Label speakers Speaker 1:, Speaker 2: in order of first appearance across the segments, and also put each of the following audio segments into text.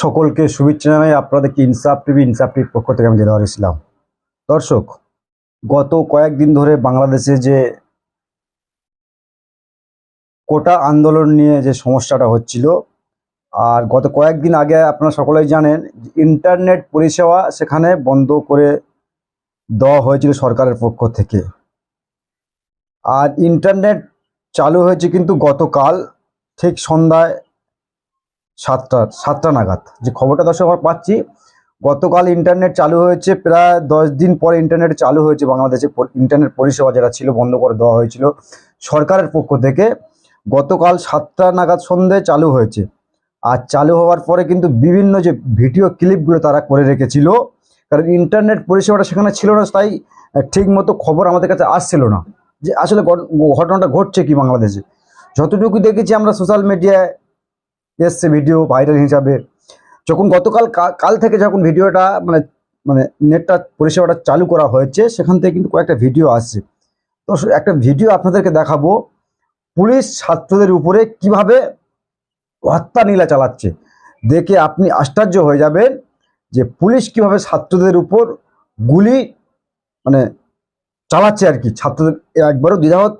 Speaker 1: সকলকে শুভেচ্ছা জানাই। আপনাদেরকে ইনসাফ টিভি, ইনসাফ টিভির পক্ষ থেকে আমি দিদার ইসলাম। দর্শক, গত কয়েকদিন ধরে বাংলাদেশে যে কোটা আন্দোলন নিয়ে যে সমস্যাটা হচ্ছিল, আর গত কয়েকদিন আগে আপনারা সকলেই জানেন, ইন্টারনেট পরিষেবা সেখানে বন্ধ করে দেওয়া হয়েছিল সরকারের পক্ষ থেকে। আর ইন্টারনেট চালু হয়েছে কিন্তু গতকাল, ঠিক সন্ধ্যায় সাতটা সাতটা নাগাদ। যে খবরটা দর্শক আমরা পাচ্ছি, গতকাল ইন্টারনেট চালু হয়েছে, প্রায় দশ দিন পরে ইন্টারনেট চালু হয়েছে বাংলাদেশে ইন্টারনেট পরিষেবা যেটা ছিল বন্ধ করে দেওয়া হয়েছিল সরকারের পক্ষ থেকে। গতকাল সাতটা নাগাদ সন্ধ্যে চালু হয়েছে। আর চালু হওয়ার পরে কিন্তু বিভিন্ন যে ভিডিও ক্লিপগুলো তারা করে রেখেছিল, কারণ ইন্টারনেট পরিষেবাটা সেখানে ছিল না, তাই ঠিক মতো খবর আমাদের কাছে আসছিল না। যে আসলে ঘট- ঘটনাটা ঘটছে কি বাংলাদেশে? যতটুকু দেখেছি আমরা সোশ্যাল মিডিয়ায় এসছে ভিডিও ভাইরাল হিসাবে। যখন গতকাল কাল থেকে যখন ভিডিওটা মানে মানে নেটটা পরিষেবাটা চালু করা হয়েছে, সেখান থেকে কিন্তু কয়েকটা ভিডিও আসছে। তো একটা ভিডিও আপনাদেরকে দেখাবো। পুলিশ ছাত্রদের উপরে কীভাবে হত্যা নীলা চালাচ্ছে। দেখে আপনি আশ্চর্য হয়ে যাবেন যে পুলিশ কীভাবে ছাত্রদের উপর গুলি মানে চালাচ্ছে আর কি। ছাত্রদের একবারও দ্বিধাবোধ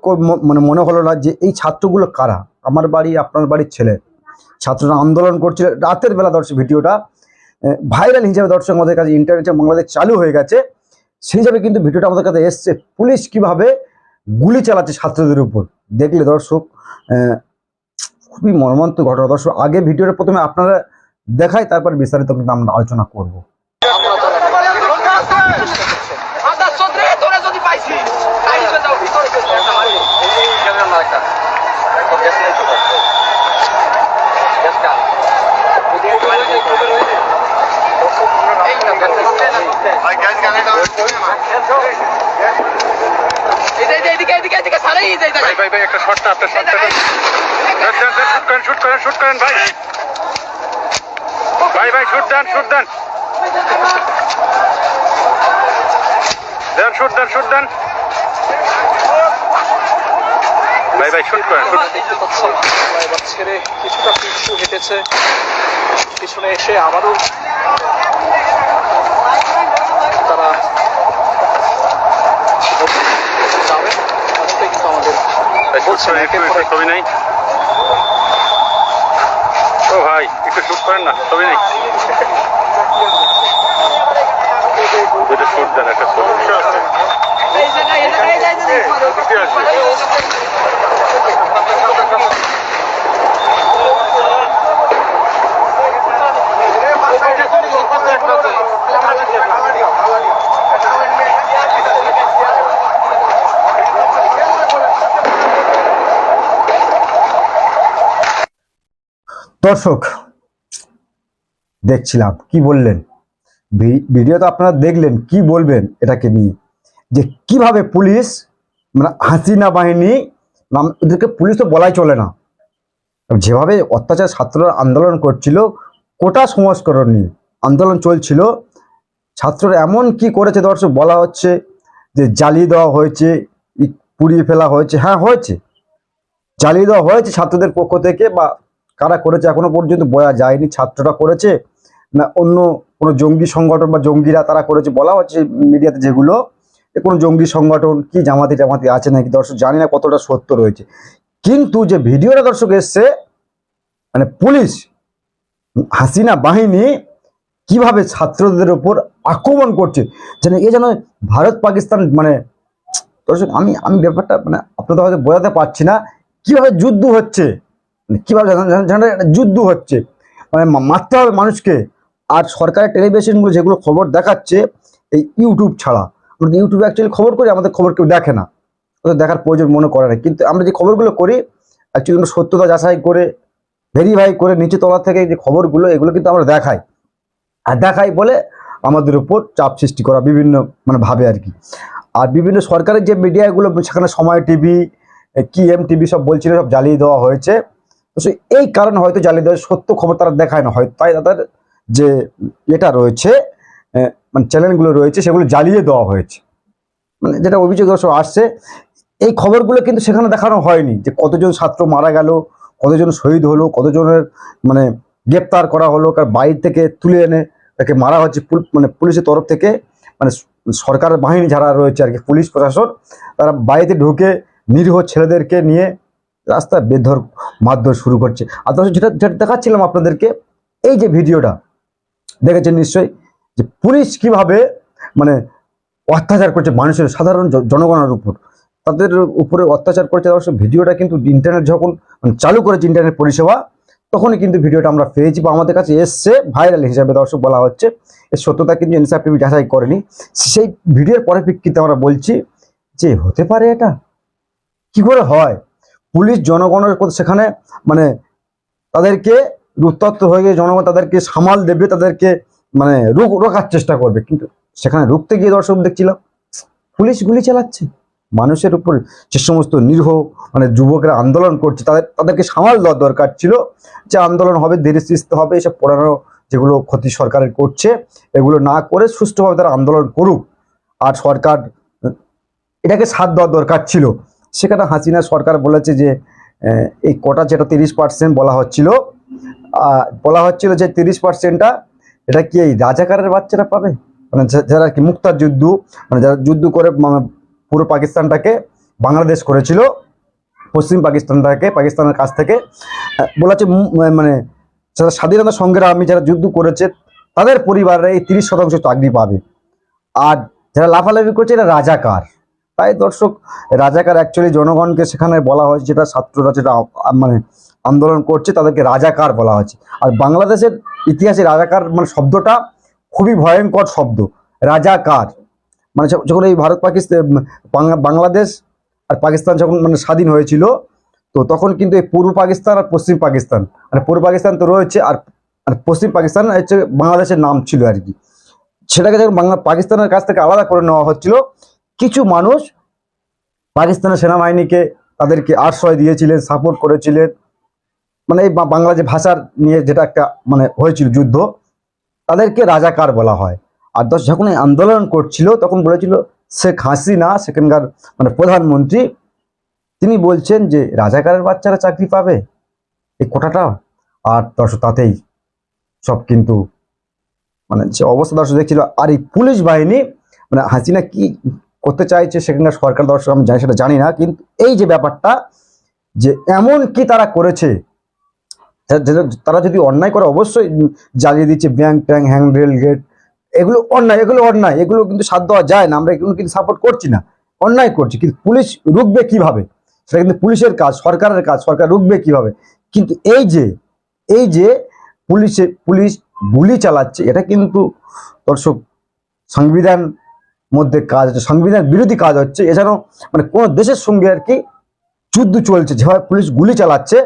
Speaker 1: মানে মনে হলো না যে এই ছাত্রগুলো কারা? আমার বাড়ি, আপনার বাড়ির ছেলে। ছাত্ররা আন্দোলন করছিল। রাতের বেলা দর্শক ভিডিওটা ভাইরাল হিসেবে দর্শক আমাদের কাছে ইন্টারনেটে বাংলাদেশ চালু হয়ে গেছে। সেই হিসাবে কিন্তু ভিডিওটা আমাদের কাছে এসছে। পুলিশ কীভাবে গুলি চালাচ্ছে ছাত্রদের উপর? দেখলে দর্শক খুবই মর্মান্ত ঘটনা। দর্শক, আগে ভিডিওটা প্রথমে আপনারা দেখাই, তারপর বিস্তারিত কিন্তু আমরা আলোচনা করব।
Speaker 2: ভিতরে
Speaker 3: ভাই ভাই ভাই একটা শটটা আপনার শটটা শুট করেন শুট করেন শুট করেন ভাই ভাই ভাই শুট দেন শুট দেন দেন শুট দেন শুট দেন ভাই ভাই শুট করেন
Speaker 2: দেখতে পাচ্ছেন এবার ছেড়ে কিছুটা পিছু হেঁটেছে। পিছনে এসে আবারও তারা যাবে। অনেকটাই কিন্তু আমাদের
Speaker 3: ছবি নেই। ও ভাই একটু শুট করেন না ছবি নেই। দুটো শুট দেন একটা ছবি
Speaker 2: এই
Speaker 1: দর্শক, দেখছিলাম, কি বললেন? ভিডিও তো আপনারা দেখলেন, কি বলবেন এটাকে নিয়ে? যে কীভাবে পুলিশ মানে হাসিনা বাহিনী, নাম, এদেরকে পুলিশ তো বলাই চলে না। যেভাবে অত্যাচার ছাত্ররা আন্দোলন করছিল, কোটা সংস্করণ নিয়ে আন্দোলন চলছিল, ছাত্ররা এমন কি করেছে দর্শক, বলা হচ্ছে যে জ্বালিয়ে দেওয়া হয়েছে পুড়িয়ে ফেলা হয়েছে। হ্যাঁ হয়েছে। জ্বালিয়ে দেওয়া হয়েছে ছাত্রদের পক্ষ থেকে বা কারা করেছে? এখনও পর্যন্ত বোঝা যায়নি, ছাত্ররা করেছে? না, অন্য কোনো জঙ্গি সংগঠন বা জঙ্গিরা তারা করেছে? বলা হচ্ছে মিডিয়াতে যেগুলো কোনো জঙ্গি সংগঠন কি জামাতি জামাতি আছে নাকি? দর্শক জানি না কতটা সত্য রয়েছে। কিন্তু যে ভিডিওটা দর্শক এসছে মানে পুলিশ, হাসিনা বাহিনী কীভাবে ছাত্রদের উপর আক্রমণ করছে? যেন এ যেন ভারত পাকিস্তান মানে দর্শক আমি আমি ব্যাপারটা মানে আপনাদের হয়তো বোঝাতে পারছি না। কীভাবে যুদ্ধ হচ্ছে? কীভাবে যেন- যেন একটা যুদ্ধ হচ্ছে। মানে মারতে হবে মানুষকে। আর সরকারের টেলিভিশনগুলো যেগুলো খবর দেখাচ্ছে, এই ইউটিউব ছাড়া। আমরা ইউটিউবে অ্যাকচুয়ালি খবর করি, আমাদের খবর কেউ দেখে না। ওদের দেখার প্রয়োজন মনে করে না। কিন্তু আমরা যে খবরগুলো করি অ্যাকচুয়ালি সত্যতা যাচাই করে ভেরিফাই করে নিচে তলা থেকে যে খবরগুলো, এগুলো কিন্তু আমরা দেখাই। আর দেখাই বলে আমাদের উপর চাপ সৃষ্টি করা বিভিন্ন মানে ভাবে আর কি। আর বিভিন্ন সরকারের যে মিডিয়াগুলো সেখানে সময় টিভি কি এম টিভি সব বলছিল, সব জ্বালিয়ে দেওয়া হয়েছে। এই কারণে হয়তো দেওয়া সত্য খবর তারা দেখায় না। হয় তাই তাদের যে এটা রয়েছে মানে চ্যানেলগুলো রয়েছে, সেগুলো জ্বালিয়ে দেওয়া হয়েছে। মানে যেটা অভিযোগ আসছে, এই খবরগুলো কিন্তু সেখানে দেখানো হয়নি যে কতজন ছাত্র মারা গেল, কতজন শহীদ হলো, কতজনের মানে গ্রেপ্তার করা হলো, কার বাইরে থেকে তুলে এনে তাকে মারা হচ্ছে মানে পুলিশের তরফ থেকে। মানে সরকারের বাহিনী যারা রয়েছে আর কি, পুলিশ প্রশাসন, তারা বাড়িতে ঢুকে নিরীহ ছেলেদেরকে নিয়ে রাস্তায় বেধর মারধর শুরু করছে। আর দর্শক, যেটা যেটা দেখাচ্ছিলাম আপনাদেরকে, এই যে ভিডিওটা, দেখেছেন নিশ্চয়ই? যে পুলিশ কীভাবে মানে অত্যাচার করছে মানুষের, সাধারণ জনগণের উপর। তাদের উপরে অত্যাচার করছে অবশ্য ভিডিওটা কিন্তু ইন্টারনেট যখন মানে চালু করেছে ইন্টারনেট পরিষেবা, তখনই কিন্তু ভিডিওটা আমরা পেয়েছি বা আমাদের কাছে এসছে ভাইরাল হিসাবে দর্শক বলা হচ্ছে। এর সত্যতা কিন্তু এনসার টিভি যাচাই করেনি। সেই ভিডিওর পরিপ্রেক্ষিতে আমরা বলছি যে, হতে পারে এটা? কি করে হয়? পুলিশ জনগণের সেখানে মানে তাদেরকে উত্তপ্ত হয়ে গিয়ে জনগণ তাদেরকে সামাল দেবে, তাদেরকে মানে রুখ রোখার চেষ্টা করবে। কিন্তু সেখানে রুখতে গিয়ে দর্শক দেখছিলাম, পুলিশ গুলি চালাচ্ছে। মানুষের উপর যে সমস্ত নিরীহ মানে যুবকরা আন্দোলন করছে, তাদের, তাদেরকে সামাল দেওয়ার দরকার ছিল যে আন্দোলন হবে, ধীরে সুস্থ হবে, এসব পড়ানো যেগুলো ক্ষতি সরকারের করছে, এগুলো না করে সুষ্ঠুভাবে তারা আন্দোলন করুক। আর সরকার এটাকে সাথ দেওয়ার দরকার ছিল। সেখানে হাসিনা সরকার বলেছে যে এই কোটা যেটা তিরিশ পার্সেন্ট বলা হচ্ছিল বলা হচ্ছিল যে তিরিশ পার্সেন্টটা এটা কি এই রাজাকারের বাচ্চারা পাবে? মানে যারা কি মুক্তার যুদ্ধ মানে যারা যুদ্ধ করে মানে পুরো পাকিস্তানটাকে বাংলাদেশ করেছিল, পশ্চিম পাকিস্তানটাকে, পাকিস্তানের কাছ থেকে বলেছে মু- মানে যারা স্বাধীনতা সংগ্রামী যারা যুদ্ধ করেছে, তাদের পরিবারে এই তিরিশ শতাংশ চাকরি পাবে। আর যারা লাফালাফি করছে এটা রাজাকার। তাই দর্শক, রাজাকার অ্যাকচুয়ালি জনগণকে সেখানে বলা হয়েছে, যেটা ছাত্ররা যেটা মানে আন্দোলন করছে, তাদেরকে রাজাকার বলা হয়েছে। আর বাংলাদেশের ইতিহাসে রাজাকার মানে শব্দটা খুবই ভয়ঙ্কর শব্দ, রাজাকার। মানে যখন এই ভারত পাকিস্তান বাংলা- বাংলাদেশ আর পাকিস্তান যখন মানে স্বাধীন হয়েছিল, তো তখন কিন্তু এই পূর্ব পাকিস্তান আর পশ্চিম পাকিস্তান মানে পূর্ব পাকিস্তান তো রয়েছে আর আর পশ্চিম পাকিস্তান হচ্ছে বাংলাদেশের নাম ছিল আর কি। সেটাকে যখন বাংলা, পাকিস্তানের কাছ থেকে আলাদা করে নেওয়া হচ্ছিল কিছু মানুষ পাকিস্তানের সেনাবাহিনীকে তাদেরকে আশ্রয় দিয়েছিলেন সাপোর্ট করেছিলেন। মানে এই বাংলা যে ভাষার নিয়ে যেটা একটা মানে হয়েছিল যুদ্ধ, তাদেরকে রাজাকার বলা হয়। আর দশ যখন আন্দোলন করছিল, তখন বলেছিল শেখ হাসিনা, সেখানকার মানে প্রধানমন্ত্রী, তিনি বলছেন যে রাজাকারের বাচ্চারা চাকরি পাবে এই কোটাটা, আর দর্শক তাতেই সব কিন্তু মানে যে অবস্থা দর্শক দেখছিল। আর এই পুলিশ বাহিনী মানে হাসিনা কি করতে চাইছে সেখানকার সরকার দর্শক, আমি জানি, সেটা জানি না, কিন্তু এই যে ব্যাপারটা, যে এমন কি তারা করেছে তারা যদি অন্যায় করে, অবশ্যই জ্বালিয়ে দিচ্ছে ব্যাংক ট্যাঙ্ক হ্যান্ডেল গেট, এগুলো অন্যায় এগুলো অন্যায়, এগুলো কিন্তু সাথ দেওয়া যায় না, আমরা এগুলো কিন্তু সাপোর্ট করছি না, অন্যায় করছি, কিন্তু পুলিশ রুখবে কীভাবে? সেটা কিন্তু পুলিশের কাজ, সরকারের কাজ, সরকার রুখবে কীভাবে? কিন্তু এই যে এই যে পুলিশে, পুলিশ গুলি চালাচ্ছে, এটা কিন্তু দর্শক, সংবিধান মধ্যে কাজ হচ্ছে, সংবিধান বিরোধী কাজ হচ্ছে। এছাড়াও মানে কোনো দেশের সঙ্গে আর কি যুদ্ধ চলছে, যেভাবে পুলিশ গুলি চালাচ্ছে,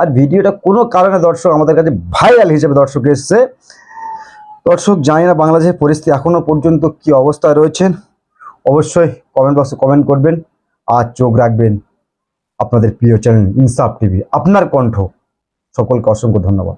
Speaker 1: আর ভিডিওটা কোনো কারণে দর্শক আমাদের কাছে ভাইরাল হিসেবে দর্শক এসছে। দর্শক, জানি না বাংলাদেশের পরিস্থিতি এখনও পর্যন্ত কি অবস্থায় রয়েছেন অবশ্যই কমেন্ট বক্সে কমেন্ট করবেন। আর চোখ রাখবেন আপনাদের প্রিয় চ্যানেল ইনসাফ টিভি আপনার কণ্ঠ। সকলকে অসংখ্য ধন্যবাদ।